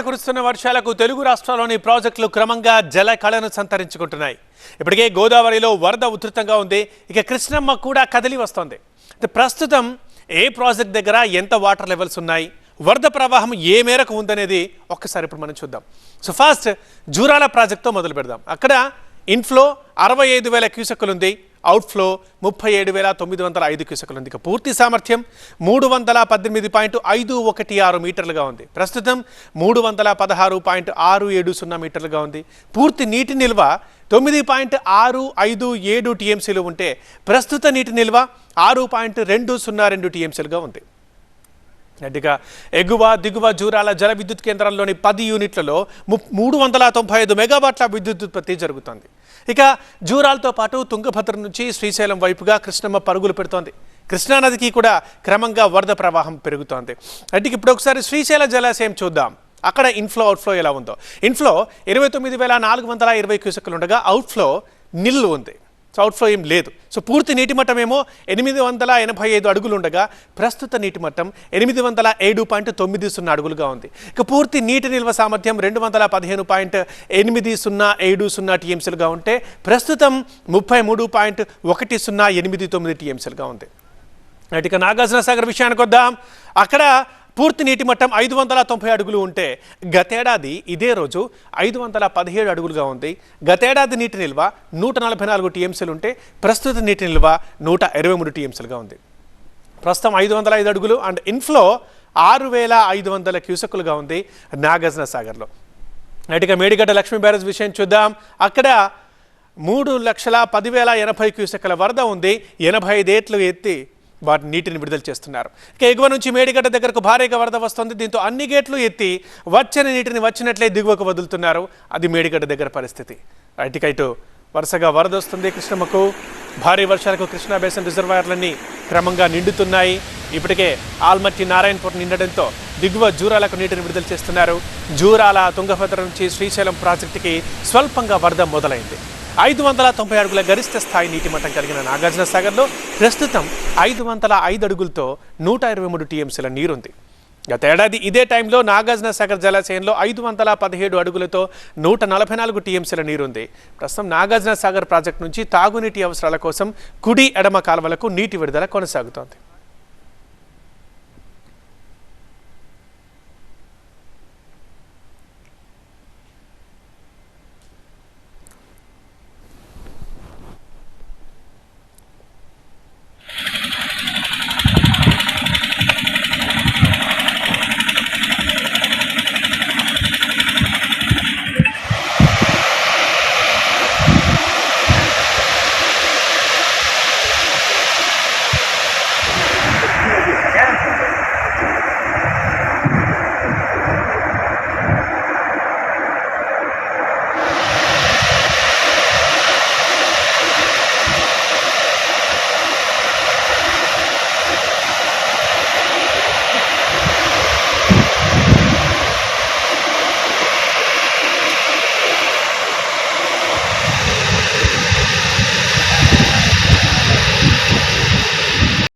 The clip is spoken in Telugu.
కురుస్తున్న వర్షాలకు తెలుగు రాష్ట్రాల్లోని ప్రాజెక్టులు క్రమంగా జల కళను సంతరించుకుంటున్నాయి. ఇప్పటికే గోదావరిలో వరద ఉధృతంగా ఉంది. ఇక కృష్ణమ్మ కూడా కదిలి వస్తోంది. ప్రస్తుతం ఏ ప్రాజెక్ట్ దగ్గర ఎంత వాటర్ లెవెల్స్ ఉన్నాయి? వరద ప్రవాహం ఏ మేరకు ఉందనేది ఒక్కసారి ఇప్పుడు మనం చూద్దాం. సో ఫస్ట్ జూరాల ప్రాజెక్ట్తో మొదలు పెడదాం. అక్కడ ఇన్ఫ్లో అరవై ఐదు వేల క్యూసెక్కులుంది. అవుట్ఫ్లో ముప్పై ఏడు వేల తొమ్మిది వందల ఐదు క్యూసెక్కులుంది. ఇక పూర్తి సామర్థ్యం మూడు వందల పద్దెనిమిది పాయింట్ ఐదు ఒకటి ఆరు మీటర్లుగా ఉంది. ప్రస్తుతం మూడు వందల పదహారు పాయింట్ ఆరు ఏడు సున్నా మీటర్లుగా ఉంది. పూర్తి నీటి నిల్వ తొమ్మిది పాయింట్ ఆరు ఐదు ఏడు టీఎంసీలు ఉంటే ప్రస్తుత నీటి నిల్వ ఆరు పాయింట్ రెండు సున్నా రెండు టీఎంసీలుగా ఉంది. అటుగా ఎగువ దిగువ జూరాల జల విద్యుత్ కేంద్రంలోని పది యూనిట్లలో ము మూడు వందల తొంభై ఐదు మెగావాట్ల విద్యుత్ ఉత్పత్తి జరుగుతోంది. ఇక జూరాలతో పాటు తుంగభద్ర నుంచి శ్రీశైలం వైపుగా కృష్ణమ్మ పరుగులు పెడుతోంది. కృష్ణానదికి కూడా క్రమంగా వరద ప్రవాహం పెరుగుతోంది. అంటే ఇప్పుడు ఒకసారి శ్రీశైల జలాశయం చూద్దాం. అక్కడ ఇన్ఫ్లో అవుట్ఫ్లో ఎలా ఉందో. ఇన్ఫ్లో ఇరవై తొమ్మిది వేల నాలుగు వందల ఇరవై క్యూసెక్లు ఉండగా అవుట్ఫ్లో నిల్లు ఉంది. సో అవుట్ఫ్లో ఏం లేదు. సో పూర్తి నీటి మట్టం ఏమో ఎనిమిది వందల ఎనభై ఐదు అడుగులు ఉండగా ప్రస్తుత నీటి మట్టం ఎనిమిది వందల ఏడు పాయింట్ తొమ్మిది సున్నా అడుగులుగా ఉంది. ఇక పూర్తి నీటి నిల్వ సామర్థ్యం రెండు వందల పదిహేను పాయింట్ ఎనిమిది సున్నా ఏడు సున్నా టీఎంసీలుగా ఉంటే ప్రస్తుతం ముప్పై మూడు పాయింట్ ఒకటి సున్నా ఎనిమిది తొమ్మిది టీఎంసీలుగా ఉంది. అటు ఇక నాగార్జున సాగర్ విషయానికి వద్దాం అక్కడ పూర్తి నీటి మట్టం ఐదు వందల తొంభై అడుగులు ఉంటే గతేడాది ఇదే రోజు ఐదు వందల పదిహేడు అడుగులుగా ఉంది. గతేడాది నీటి నిల్వ నూట నలభై నాలుగు టీఎంసీలు ఉంటే ప్రస్తుత నీటి నిల్వ నూట ఇరవై మూడు టీఎంసీలుగా ఉంది. ప్రస్తుతం ఐదు వందల ఐదు అడుగులు అండ్ ఇన్ఫ్లో ఆరు వేల ఐదు వందల క్యూసెక్కులుగా ఉంది నాగార్జున సాగర్లో నటిక మేడిగడ్డ లక్ష్మీ బ్యారేజ్ విషయం చూద్దాం. అక్కడ మూడు లక్షల పదివేల ఎనభై క్యూసెక్ల వరద ఉంది. ఎనభై ఐదేట్లు ఎత్తి వాటి నీటిని విడుదల చేస్తున్నారు. ఇక ఎగువ నుంచి మేడిగడ్డ దగ్గరకు భారీగా వరద వస్తుంది. దీంతో అన్ని గేట్లు ఎత్తి వచ్చని నీటిని వచ్చినట్లే దిగువకు వదులుతున్నారు. అది మేడిగడ్డ దగ్గర పరిస్థితి. రైట్ ఇటు వరుసగా వరద వస్తుంది. కృష్ణమ్మకు భారీ వర్షాలకు కృష్ణా బేసిన్ రిజర్వాయర్లన్నీ క్రమంగా నిండుతున్నాయి. ఇప్పటికే ఆల్మట్టి నారాయణపూర్ నిండడంతో దిగువ జూరాలకు నీటిని విడుదల చేస్తున్నారు. జూరాల తుంగభద్ర నుంచి శ్రీశైలం ప్రాజెక్టుకి స్వల్పంగా వరద మొదలైంది. ఐదు వందల తొంభై అడుగుల గరిష్ట స్థాయి నీటి మట్టం కలిగిన నాగార్జున సాగర్లో ప్రస్తుతం ఐదు వందల ఐదు అడుగులతో నూట ఇరవై మూడు టీఎంసీల నీరుంది. గత ఏడాది ఇదే టైంలో నాగార్జున సాగర్ జలాశయంలో ఐదు వందల పదిహేడు అడుగులతో నూట నలభై నాలుగు టీఎంసీల నీరుంది. ప్రస్తుతం నాగార్జున సాగర్ ప్రాజెక్టు నుంచి తాగునీటి అవసరాల కోసం కుడి ఎడమ కాలువలకు నీటి విడుదల కొనసాగుతోంది.